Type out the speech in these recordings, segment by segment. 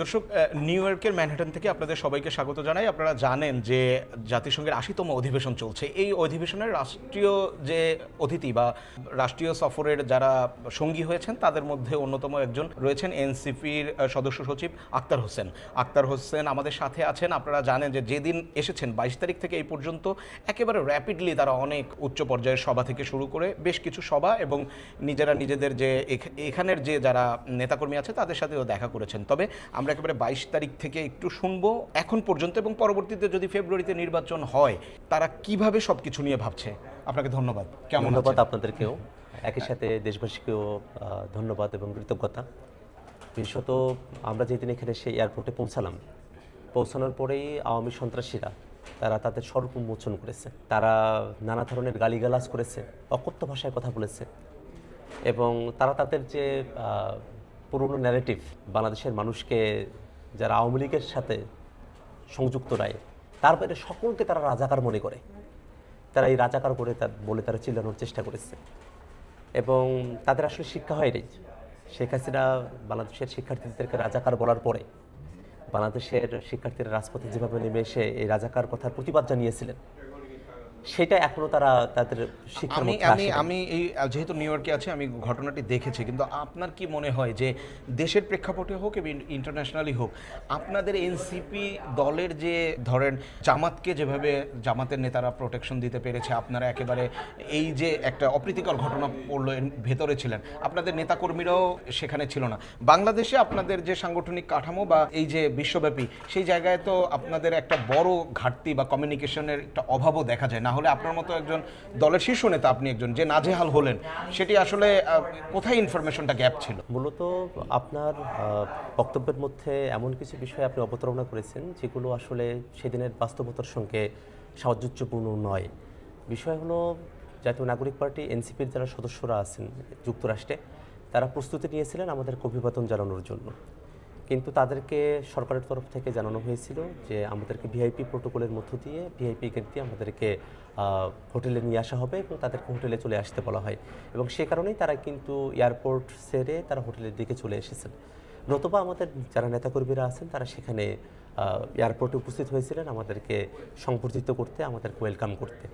দর্শক নিউ ইয়র্কের ম্যানহাটন থেকে আপনাদের সবাইকে স্বাগত জানাই। আপনারা জানেন যে জাতিসংঘের আশিতম অধিবেশন চলছে। এই অধিবেশনের রাষ্ট্রীয় যে অতিথি বা রাষ্ট্রীয় সফরের যারা সঙ্গী হয়েছেন, তাদের মধ্যে অন্যতম একজন রয়েছেন এনসিপির সদস্য সচিব আক্তার হোসেন। আক্তার হোসেন আমাদের সাথে আছেন। আপনারা জানেন যে যেদিন এসেছেন, বাইশ তারিখ থেকে এই পর্যন্ত একেবারে র্যাপিডলি তারা অনেক উচ্চ পর্যায়ের সভা থেকে শুরু করে বেশ কিছু সভা এবং নিজেরা নিজেদের যে এখানের যে যারা নেতাকর্মী আছে, তাদের সাথেও দেখা করেছেন। তবে আমরা একেবারে বাইশ তারিখ থেকে একটু শুনব এখন পর্যন্ত এবং পরবর্তীতে যদি ফেব্রুয়ারিতে নির্বাচন হয় তারা কীভাবে সব কিছু নিয়ে ভাবছে? আপনাকে ধন্যবাদ। কেমন ধন্যবাদ আপনাদেরকেও। একই সাথে দেশবাসীকেও ধন্যবাদ এবং কৃতজ্ঞতা। বিশেষত আমরা যেদিন এখানে সেই এয়ারপোর্টে পৌঁছালাম পৌঁছানোর পরেই আওয়ামী সন্ত্রাসীরা তারা তাদের স্বরূপ উন্মোচন করেছে। তারা নানা ধরনের গালিগালাজ করেছে অকথ্য ভাষায় কথা বলেছে এবং তারা তাদের যে পুরনো ন্যারেটিভ বাংলাদেশের মানুষকে যারা আওয়ামী লীগের সাথে সংযুক্ত রায়, তার বাইরে সকলকে তারা রাজাকার মনে করে। তারা এই রাজাকার করে তার, বলে তারা চিল্লানোর চেষ্টা করেছে। এবং তাদের আসলে শিক্ষা হয়নি। শেখ হাসিনা বাংলাদেশের শিক্ষার্থীদেরকে রাজাকার বলার পরে বাংলাদেশের শিক্ষার্থীরা রাজপথে যেভাবে নেমে এসে এই রাজাকার কথার প্রতিবাদ জানিয়েছিলেন সেটা এখনও তারা তাদের শিক্ষার আমি আমি আমি এই যেহেতু নিউ ইয়র্কে আছি আমি ঘটনাটি দেখেছি কিন্তু আপনার কি মনে হয় যে দেশের প্রেক্ষাপটে হোক এবং ইন্টারন্যাশনালি হোক আপনাদের এনসিপি দলের যে ধরেন জামাতকে যেভাবে জামাতের নেতারা প্রোটেকশন দিতে পেরেছে আপনারা একেবারে এই যে একটা অপ্রীতিকর ঘটনা পড়ল এর ভেতরে ছিলেন আপনাদের নেতাকর্মীরাও সেখানে ছিল না। বাংলাদেশে আপনাদের যে সাংগঠনিক কাঠামো বা এই যে বিশ্বব্যাপী সেই জায়গায় তো আপনাদের একটা বড় ঘাটতি বা কমিউনিকেশনের একটা অভাবও দেখা যায় না হলে আপনার মতো একজন দলের শীর্ষ নেতা আপনি একজন যে নাজেহাল হলেন, সেটি আসলে কোথায় ইনফরমেশনটা গ্যাপ ছিল? মূলত আপনার বক্তব্যের মধ্যে এমন কিছু বিষয় আপনি অবতারণা করেছেন, যেগুলো আসলে সেদিনের বাস্তবতার সঙ্গে সাহায্যপূর্ণ নয়। বিষয় হলো, জাতীয় নাগরিক পার্টি, এনসিপির যারা সদস্যরা আছেন যুক্তরাষ্ট্রে, তারা প্রস্তুতি নিয়েছিলেন আমাদের অভিবাদন জানানোর জন্য। কিন্তু তাদেরকে সরকারের তরফ থেকে জানানো হয়েছিল যে আমাদেরকে ভিআইপি প্রোটোকলের মধ্য দিয়ে ভিআইপি গেট দিয়ে আমাদেরকে হোটেলে নিয়ে আসা হবে এবং তাদেরকে হোটেলে চলে আসতে বলা হয়। এবং সে কারণেই তারা কিন্তু এয়ারপোর্ট সেরে তারা হোটেলের দিকে চলে এসেছেন। নতুবা আমাদের যারা নেতাকর্মীরা আছেন, তারা সেখানে এয়ারপোর্টে উপস্থিত হয়েছিলেন আমাদেরকে সংবর্ধিত করতে, আমাদেরকে ওয়েলকাম করতে।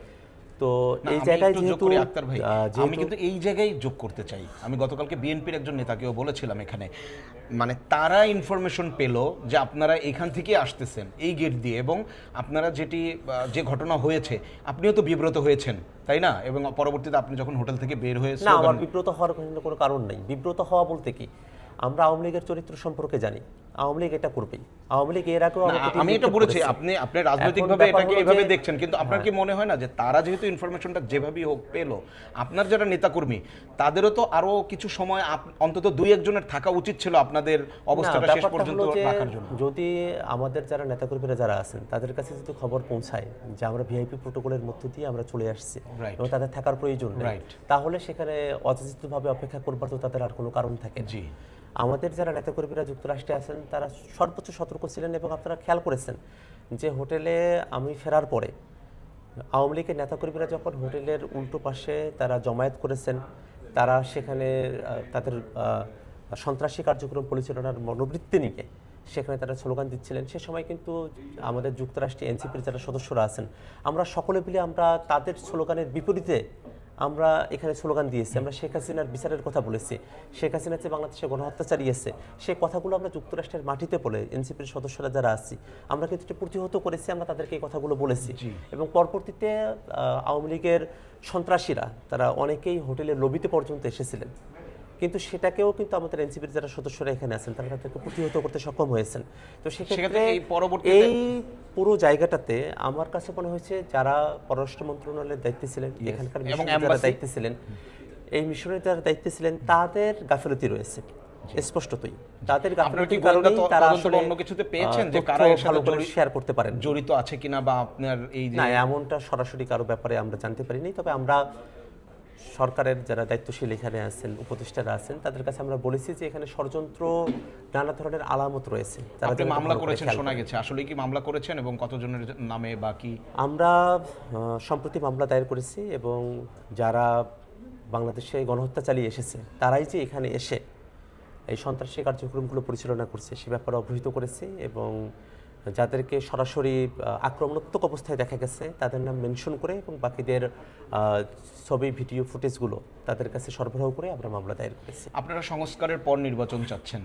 তো এই জায়গায় যেহেতু আক্তার ভাই। আমি কিন্তু এই জায়গায় যোগ করতে চাই। আমি গতকালকে বিএনপির একজন নেতাকেও বলেছিলাম এখানে। মানে তারা ইনফরমেশন পেল যে আপনারা এখান থেকে আসতেছেন এই গেট দিয়ে। এবং আপনারা যেটি যে ঘটনা হয়েছে আপনিও তো বিব্রত হয়েছেন তাই না? এবং পরবর্তীতে আপনি যখন হোটেল থেকে বের হয়ে না আমার বিব্রত হওয়ার কোনো কোনো কারণ নেই। বিব্রত হওয়া বলতে কি? আমরা আওয়ামী লীগের চরিত্র সম্পর্কে জানি। আওয়ামী লীগ এটা করবেই। আওয়ামী লীগ এর আগেও আমি এটা বলেছি আপনি আপনি রাজনৈতিকভাবে এটাকে এইভাবে দেখছেন কিন্তু আপনার কি মনে হয় না যে তারা যেহেতু ইনফরমেশনটা যেভাবেই হোক পেল আপনার যারা নেতাকর্মী তাদেরও তো আরও কিছু সময় অন্তত দুই একজনের থাকা উচিত ছিল আপনাদের অবস্থাটা শেষ পর্যন্ত রাখার জন্য। যদি আমাদের যারা নেতাকর্মীরা যারা আছেন তাদের কাছে যদি খবর পৌঁছায় যে আমরা ভিআইপি প্রোটোকলের মধ্য দিয়ে আমরা চলে আসছি. এবং তাদের থাকার প্রয়োজন তাহলে সেখানে অযাচিতভাবে অপেক্ষা করবার তো তাদের আর কোনো কারণ থাকে জি। আমাদের যারা নেতাকর্মীরা যুক্তরাষ্ট্রে আছেন তারা সর্বোচ্চ সতর্ক ছিলেন এবং আপনারা খেয়াল করেছেন যে হোটেলে আমি ফেরার পরে আওয়ামী লীগের নেতাকর্মীরা যখন হোটেলের উল্টো পাশে তারা জমায়েত করেছেন, তারা সেখানে তাদের সন্ত্রাসী কার্যক্রম পরিচালনার মনোবৃত্তি নিয়ে সেখানে তারা স্লোগান দিচ্ছিলেন। সে সময় কিন্তু আমাদের যুক্তরাষ্ট্রে এনসিপির যারা সদস্যরা আছেন, আমরা সকলে মিলে আমরা তাদের স্লোগানের বিপরীতে আমরা এখানে স্লোগান দিয়েছি আমরা শেখ হাসিনার বিচারের কথা বলেছি। শেখ হাসিনার যে বাংলাদেশে গণহত্যা চালিয়েছে। সেই কথাগুলো আমরা যুক্তরাষ্ট্রের মাটিতে বলে এনসিপির সদস্যরা যারা আছি আমরা কিন্তু প্রতিহত করেছি আমরা তাদেরকে এই কথাগুলো বলেছি। এবং পরবর্তীতে আওয়ামী লীগের সন্ত্রাসীরা তারা অনেকেই হোটেলের লবিতে পর্যন্ত এসেছিলেন। কিন্তু সেটাকেও কিন্তু আমাদের এনসিপির যারা সদস্যরা এখানে আছেন তারা তাদেরকে প্রতিহত করতে সক্ষম হয়েছেন। তো সেক্ষেত্রে এই পুরো জায়গাটাতে আমার কাছে মনে হয়েছে যারা পররাষ্ট্র মন্ত্রণালয়ের দায়িত্বে ছিলেন এখানকার যারা দায়িত্বে ছিলেন এই মিশনের যারা দায়িত্বে ছিলেন তাদের গাফিলতি রয়েছে স্পষ্টতই। তাদের গাফিলতির গোয়েন্দা তারা আসলে অন্য কিছুতে পেয়েছেন যে কারা এর সাথে শেয়ার করতে পারেন জড়িত আছে কিনা বা আপনার এই যে না এমনটা সরাসরি কারও ব্যাপারে আমরা জানতে পারিনি তবে আমরা সরকারের যারা দায়িত্বশীল এখানে আছেন উপদেষ্টারা আছেন তাদের কাছে আমরা বলেছি যে এখানে ষড়যন্ত্র নানা ধরনের আলামত রয়েছে। আপনি মামলা করেছেন শোনা গেছে। আসলে কি মামলা করেছেন এবং কতজনের নামে বা কি? আমরা সম্প্রতি মামলা দায়ের করেছি এবং যারা বাংলাদেশে গণহত্যা চালিয়ে এসেছে তারাই যে এখানে এসে এই সন্ত্রাসী কার্যক্রমগুলো পরিচালনা করছে সে ব্যাপারে অবহিত করেছি এবং যাদেরকে সরাসরি আক্রমণাত্মক অবস্থায় দেখা গেছে তাদের নাম মেনশন করে এবং বাকিদের ছবি ভিডিও ফুটেজগুলো তাদের কাছে সরবরাহ করে আমরা মামলা দায়ের করেছি। আপনারা সংস্কারের পর নির্বাচন চাচ্ছেন।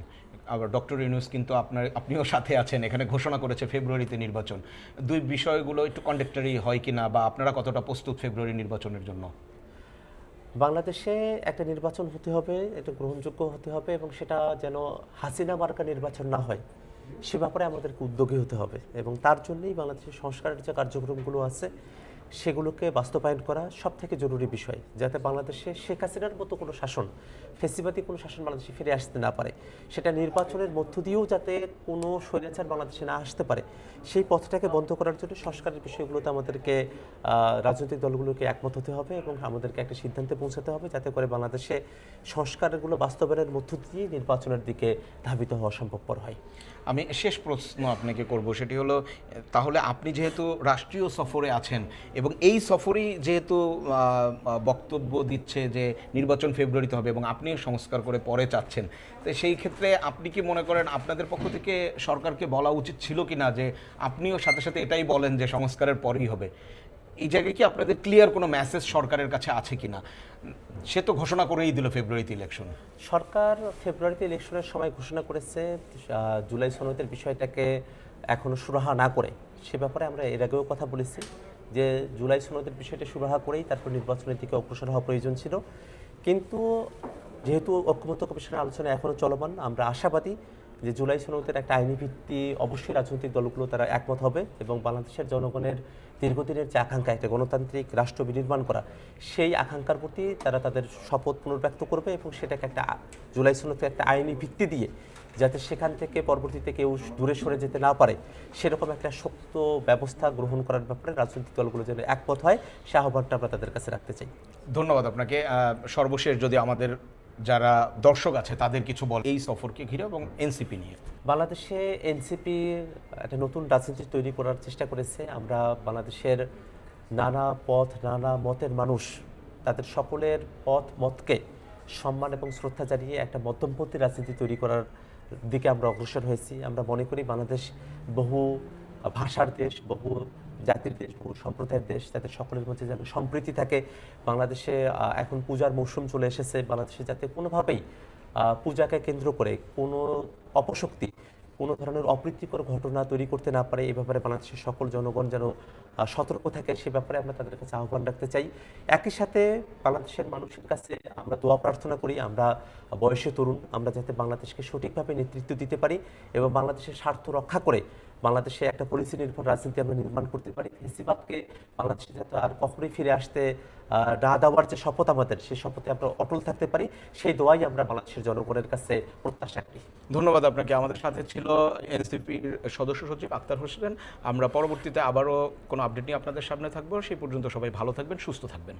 আবার ডক্টর ইউনুস কিন্তু আপনার আপনিও সাথে আছেন এখানে ঘোষণা করেছে ফেব্রুয়ারিতে নির্বাচন। দুই বিষয়গুলো একটু কন্ডাক্টারি হয় কিনা বা আপনারা কতটা প্রস্তুত ফেব্রুয়ারি নির্বাচনের জন্য? বাংলাদেশে একটা নির্বাচন হতে হবে এটা গ্রহণযোগ্য হতে হবে এবং সেটা যেন হাসিনা মার্কা নির্বাচন না হয়। সে ব্যাপারে আমাদেরকে উদ্যোগী হতে হবে এবং তার জন্যই বাংলাদেশের সংস্কারের যে কার্যক্রমগুলো আছে সেগুলোকে বাস্তবায়ন করা সব থেকে জরুরি বিষয়, যাতে বাংলাদেশে শেখ হাসিনার মতো কোনো শাসন, ফেসিবাদী কোনো শাসন বাংলাদেশে ফিরে আসতে না পারে। সেটা নির্বাচনের মধ্য দিয়েও যাতে কোনো স্বৈরাচার বাংলাদেশে না আসতে পারে। সেই পথটাকে বন্ধ করার জন্য সংস্কারের বিষয়গুলোতে আমাদেরকে রাজনৈতিক দলগুলোকে একমত হতে হবে এবং আমাদেরকে একটা সিদ্ধান্তে পৌঁছাতে হবে যাতে করে বাংলাদেশে সংস্কারগুলো বাস্তবায়নের মধ্য দিয়ে নির্বাচনের দিকে ধাবিত হওয়া সম্ভবপর হয়। আমি শেষ প্রশ্ন আপনাকে করব, সেটি হলো, তাহলে আপনি যেহেতু রাষ্ট্রীয় সফরে আছেন এবং এই সফরেই যেহেতু বক্তব্য দিচ্ছে যে নির্বাচন ফেব্রুয়ারিতে হবে এবং আপনিও সংস্কার করে পরে চাচ্ছেন, তো সেই ক্ষেত্রে আপনি কি মনে করেন আপনাদের পক্ষ থেকে সরকারকে বলা উচিত ছিল কি না যে আপনিও সাথে সাথে এটাই বলেন যে সংস্কারের পরেই হবে? এই জায়গায় কি আপনাদের ক্লিয়ার কোনো মেসেজ সরকারের কাছে আছে কি না? সে তো ঘোষণা করেই দিল ফেব্রুয়ারিতে ইলেকশন সরকার ফেব্রুয়ারিতে ইলেকশনের সময় ঘোষণা করেছে জুলাই সনদের বিষয়টাকে এখনও সুরাহা না করে, সে ব্যাপারে আমরা এর আগেও কথা বলেছি। যে জুলাই সনদের বিষয়টা সুরাহা করেই তারপর নির্বাচনের দিকে অগ্রসর হওয়া প্রয়োজন ছিল। কিন্তু যেহেতু ঐক্যমত্য কমিশনের আলোচনা এখনও চলমান, আমরা আশাবাদী যে জুলাই সনদের একটা আইনি ভিত্তি, অবশ্যই রাজনৈতিক দলগুলো তারা একমত হবে এবং বাংলাদেশের জনগণের দীর্ঘদিনের যে আকাঙ্ক্ষা একটা গণতান্ত্রিক রাষ্ট্র বিনির্মাণ করা, সেই আকাঙ্ক্ষার প্রতি তারা তাদের শপথ পুনর্ব্যক্ত করবে এবং সেটাকে একটা জুলাই সনদকে একটা আইনি ভিত্তি দিয়ে যাতে সেখান থেকে পরবর্তীতে কেউ দূরে সরে যেতে না পারে, সেরকম একটা শক্ত ব্যবস্থা গ্রহণ করার ব্যাপারে রাজনৈতিক দলগুলো যেন একমত হয়, সে আহ্বানটা আমরা তাদের কাছে রাখতে চাই। ধন্যবাদ আপনাকে। সর্বশেষ যদি আমাদের যারা দর্শক আছে, তাদের কিছু বল। এই সফরকে ঘিরে এবং এনসিপি নিয়ে। বাংলাদেশে এনসিপি একটা নতুন রাজনীতি তৈরি করার চেষ্টা করেছে। আমরা বাংলাদেশের নানা পথ, নানা মতের মানুষ, তাদের সকলের পথ, মতকে সম্মান এবং শ্রদ্ধা জানিয়ে একটা মধ্যমপন্থী রাজনীতি তৈরি করার দিকে আমরা অগ্রসর হয়েছি। আমরা মনে করি বাংলাদেশ বহু ভাষার দেশ, বহু জাতির দেশ, বহু সম্প্রদায়ের দেশ তাদের সকলের মধ্যে যেন সম্প্রীতি থাকে। বাংলাদেশে এখন পূজার মৌসুম চলে এসেছে। বাংলাদেশে যাতে কোনোভাবেই পূজাকে কেন্দ্র করে কোনো অপশক্তি, কোনো ধরনের অপ্রীতিকর ঘটনা তৈরি করতে না পারে। এ ব্যাপারে বাংলাদেশের সকল জনগণ যেন সতর্ক থাকে সে ব্যাপারে আমরা তাদের কাছে আহ্বান রাখতে চাই। একই সাথে বাংলাদেশের মানুষের কাছে আমরা দোয়া প্রার্থনা করি, আমরা বয়সে তরুণ, আমরা যাতে বাংলাদেশকে সঠিকভাবে নেতৃত্ব দিতে পারি এবং বাংলাদেশের স্বার্থ রক্ষা করে বাংলাদেশে একটা পলিসি নির্ভর রাজনীতি আমরা নির্মাণ করতে পারি। ফেসিবাদকে বাংলাদেশে যাতে আর কখনোই ফিরে আসতে না দেওয়ার যে শপথ আমাদের, সেই শপথে আমরা অটল থাকতে পারি। সেই দোয়াই আমরা বাংলাদেশের জনগণের কাছে প্রত্যাশা করি। ধন্যবাদ আপনাকে। আমাদের সাথে ছিল এনসিপির সদস্য সচিব আক্তার হোসেন। আমরা পরবর্তীতে আবারও কোনো আপডেট নিয়ে আপনাদের সামনে থাকব। সেই পর্যন্ত সবাই ভালো থাকবেন, সুস্থ থাকবেন।